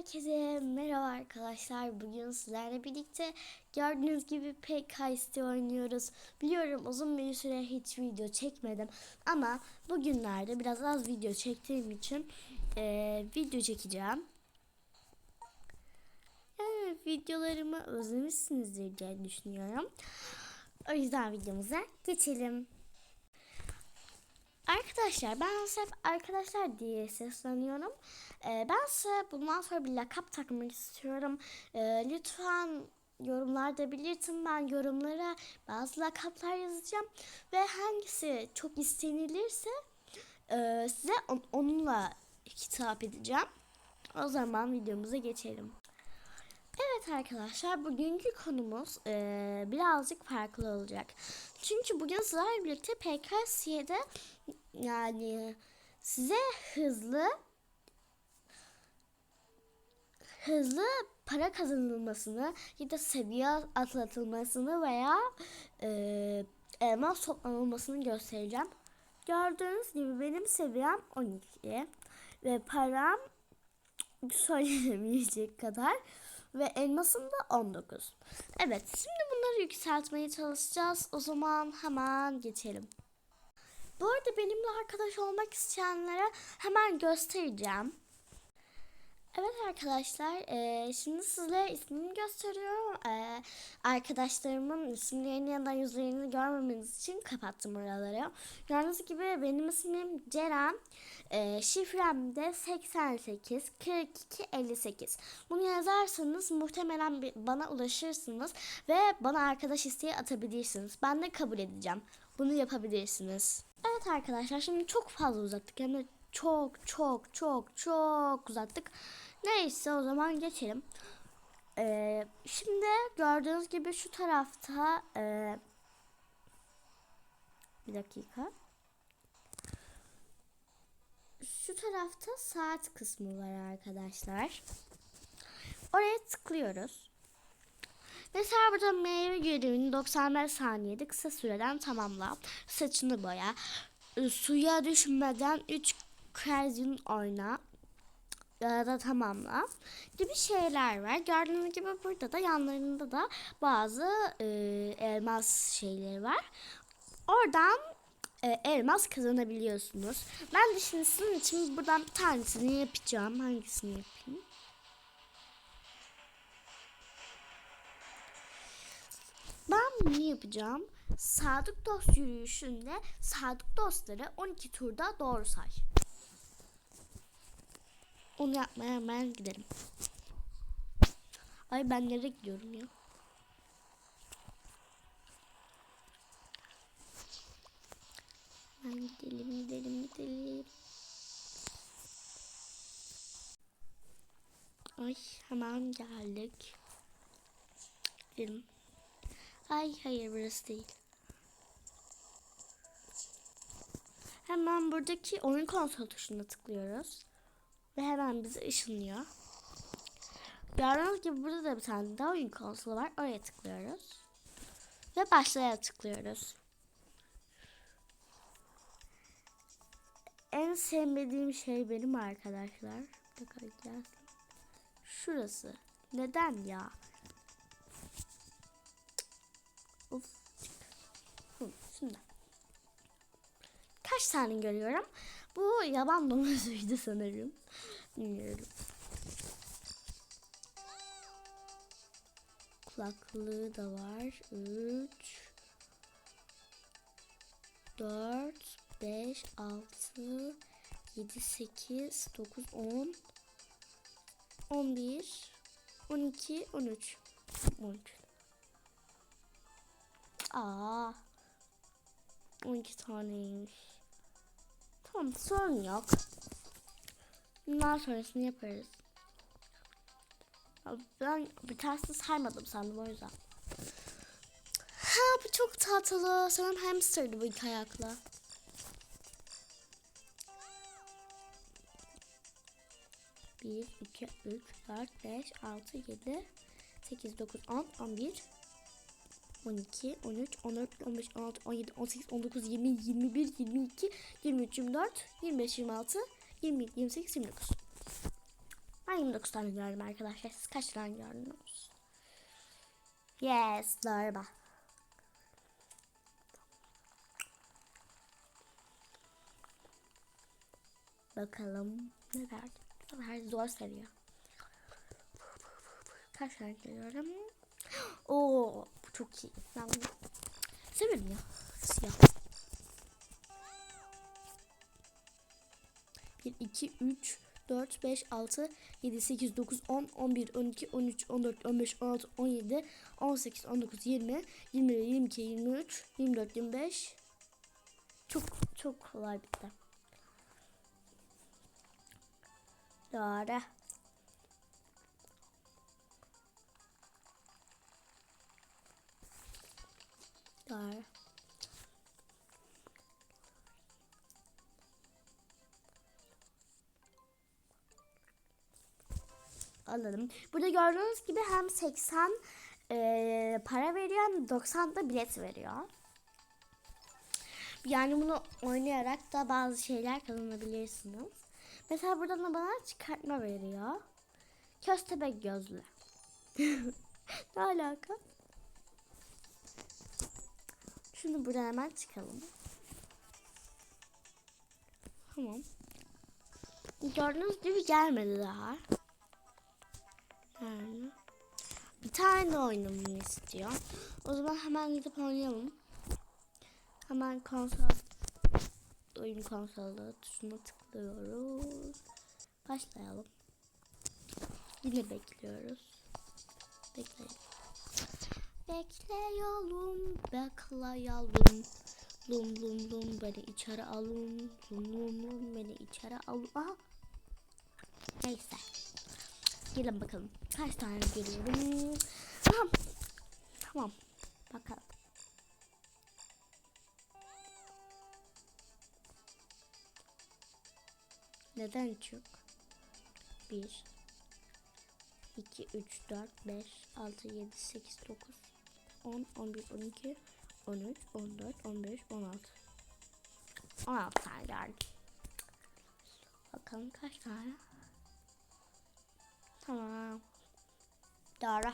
Herkese merhaba arkadaşlar. Bugün sizlerle birlikte gördüğünüz gibi PKST oynuyoruz. Biliyorum uzun bir süre hiç video çekmedim ama bugünlerde biraz az video çektiğim için eee, video çekeceğim. Yani videolarımı özlemişsinizdir diye düşünüyorum. O yüzden videomuza geçelim. Arkadaşlar ben size arkadaşlar diye sesleniyorum. Ee, ben size bundan sonra bir lakap takmak istiyorum. Ee, lütfen yorumlarda belirtin. Ben yorumlara bazı lakaplar yazacağım. Ve hangisi çok istenilirse e, size on- onunla hitap edeceğim. O zaman videomuza geçelim. Evet arkadaşlar bugünkü konumuz eee, birazcık farklı olacak. Çünkü bugün sizlerle birlikte PKS'de yani size hızlı hızlı para kazanılmasını ya da seviye atlatılmasını veya eee elmas toplanılmasını göstereceğim. Gördüğünüz gibi benim seviyem 12 ve param söylenemeyecek kadar ve elmasım da 19. Evet şimdi bunları yükseltmeye çalışacağız. O zaman hemen geçelim. Bu arada benimle arkadaş olmak isteyenlere hemen göstereceğim. Evet arkadaşlar, eee, şimdi sizlere ismimi gösteriyorum. Eee, arkadaşlarımın isimlerini ya da yüzlerini görmemeniz için kapattım oraları. Gördüğünüz gibi benim ismim Ceren. Eee şifrem de 88 42 58. Bunu yazarsanız muhtemelen bana ulaşırsınız ve bana arkadaş isteği atabilirsiniz. Ben de kabul edeceğim. Bunu yapabilirsiniz. Evet arkadaşlar şimdi çok fazla uzattık. Yani çok çok çok çok uzattık. Neyse o zaman geçelim. Ee, şimdi gördüğünüz gibi şu tarafta e, bir dakika. Şu tarafta saat kısmı var arkadaşlar. Oraya tıklıyoruz. Mesela burada meyve görevini 95 saniyede kısa süreden tamamla. Saçını boya. e, Suya düşmeden 3 krazin oyna. Ya da tamamla gibi şeyler var. Gördüğünüz gibi burada da yanlarında da bazı e, elmas şeyleri var. Oradan e, elmas kazanabiliyorsunuz. Ben de şimdi sizin için buradan bir tanesini yapacağım. Hangisini yapayım? Bunu yapacağım. Sadık dost yürüyüşünde sadık dostları 12 turda doğru say. Onu yapmaya hemen gidelim. Ay ben nereye gidiyorum ya? Ben gidelim gidelim gidelim. Ay hemen geldik. Gidelim. Ay hayır burası değil. Hemen buradaki oyun konsol tuşuna tıklıyoruz. Ve hemen bizi ışınlıyor. Gördüğünüz gibi burada da bir tane daha oyun konsolu var. Oraya tıklıyoruz. Ve başlaya tıklıyoruz. En sevmediğim şey benim arkadaşlar. Bir dakika. Şurası. Neden ya? Hı, Şimdi. Kaç tane görüyorum? Bu yaban domuzuydu sanırım. Bilmiyorum. Kulaklığı da var. 3 4 5 6 7 8 9 10 11 12 13 13 Aa 12 taneymiş. Tamam sorun yok. Bundan sonrasını yaparız. Ya Ben bir tanesini saymadım sandım o yüzden. Ha bu çok tatlı. Sanırım hamsterdı bu iki ayaklı. Bir, iki, üç, dört, beş, altı, yedi, sekiz, dokuz, on, on bir, on iki, on üç, on dört, on beş, on altı, on yedi, on sekiz, on dokuz, yirmi, yirmi bir, yirmi iki, yirmi üç, yirmi dört, yirmi beş, yirmi altı, yirmi yedi, yirmi sekiz, yirmi dokuz. Ben 29 tane gördüm arkadaşlar. Siz kaç tane gördünüz? Yes, doğru bak. Bakalım ne verdi? Sefer zor seviyor. Kaç tane görüyorum? Oo, çok iyi. Ben bunu severim ya. Siyah. 1, 2, 3, 4, 5, 6, 7, 8, 9, 10, 11, 12, 13, 14, 15, 16, 17, 18, 19, 20, 21, 22, 23, 24, 25. Çok çok kolay bitti. Doğru. Doğru. Alalım. Burada gördüğünüz gibi hem 80 eee, para veriyor hem 90 da bilet veriyor. Yani bunu oynayarak da bazı şeyler kazanabilirsiniz. Mesela buradan da bana çıkartma veriyor. Köstebek gözlü. ne alaka? Şunu buradan hemen çıkalım. Tamam. Gördüğünüz gibi gelmedi daha. Yani. Bir tane oynamamı istiyor. O zaman hemen gidip oynayalım. Hemen konsol oyun konsolu tuşuna tıklıyoruz. Başlayalım. Yine bekliyoruz. Bekleyelim. Bekleyelim, bekleyelim. Lum lum lum beni içeri alın. Lum lum lum beni içeri alın. Aha. Neyse. Gelin bakalım. Kaç tane görüyorum. Tamam. Tamam. Bakalım. Neden çok? 1 2 3 4 5 6 7 8 9 10 11 12 13 14 15 16 16 tane geldi. Bakalım kaç tane? Tamam. Doğru.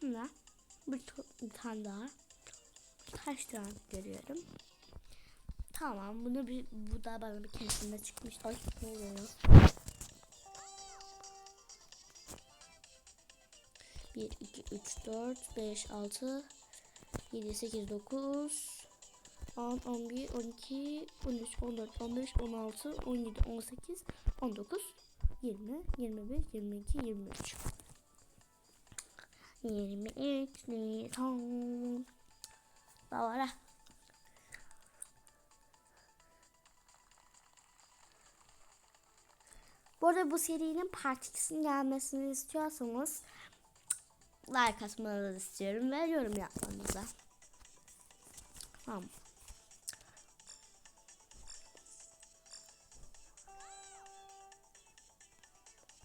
Şimdi bir, bir tane daha. Kaç tane görüyorum? Tamam bunu bir bu da bana bir keresinde çıkmış. Ay ne oluyor? Bir, iki, üç, dört, beş, altı, yedi, sekiz, dokuz, 10, 11, 12, 13, 14, 15, 16, 17, 18, 19, 20, 21, 22, 23. 23 Nisan. Doğru. Bu arada bu serinin part 2'sinin gelmesini istiyorsanız like atmanızı istiyorum ve yorum yapmanızı. Tamam.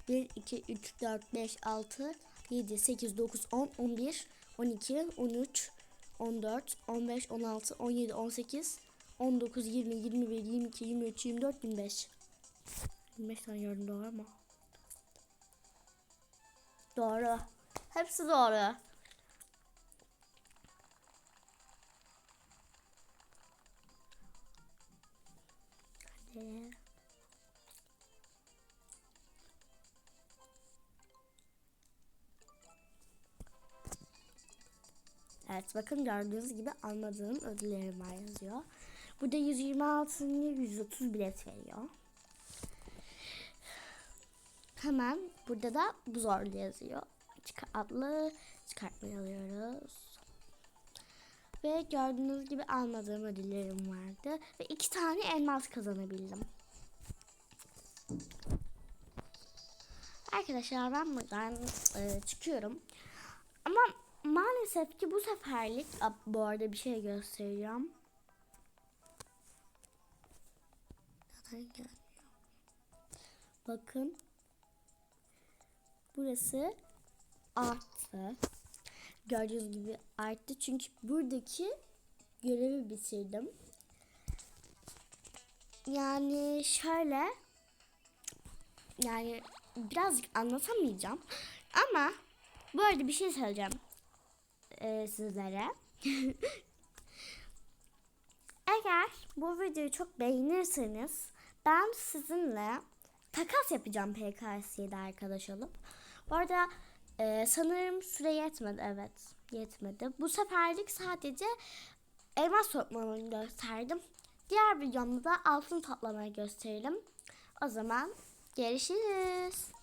Bir, iki, üç, dört, beş, altı, yedi, sekiz, dokuz, on, on bir, on iki, on üç, on dört, on beş, on altı, on yedi, on sekiz, on dokuz, yirmi, yirmi bir, yirmi iki, yirmi üç, yirmi dört, yirmi beş. 25 tane gördüm doğru mu? Doğru. Hepsi doğru. Hadi. Evet bakın gördüğünüz gibi almadığım ödüllerim var yazıyor. Burada 126 130 bilet veriyor. Hemen burada da bu zorlu yazıyor. Çıkar adlı çıkartmayı alıyoruz. Ve gördüğünüz gibi almadığım ödüllerim vardı. Ve iki tane elmas kazanabildim. Arkadaşlar ben buradan e, çıkıyorum. Ama maalesef ki bu seferlik bu arada bir şey göstereceğim. Bakın. Burası arttı. Gördüğünüz gibi arttı. Çünkü buradaki görevi bitirdim. Yani şöyle yani birazcık anlatamayacağım ama bu arada bir şey söyleyeceğim e, sizlere. Eğer bu videoyu çok beğenirseniz ben sizinle takas yapacağım PKS'de arkadaş olup. Bu arada e, sanırım süre yetmedi evet yetmedi. Bu seferlik sadece elmas toplamayı gösterdim. Diğer videomda da altın toplamayı gösterelim. O zaman görüşürüz.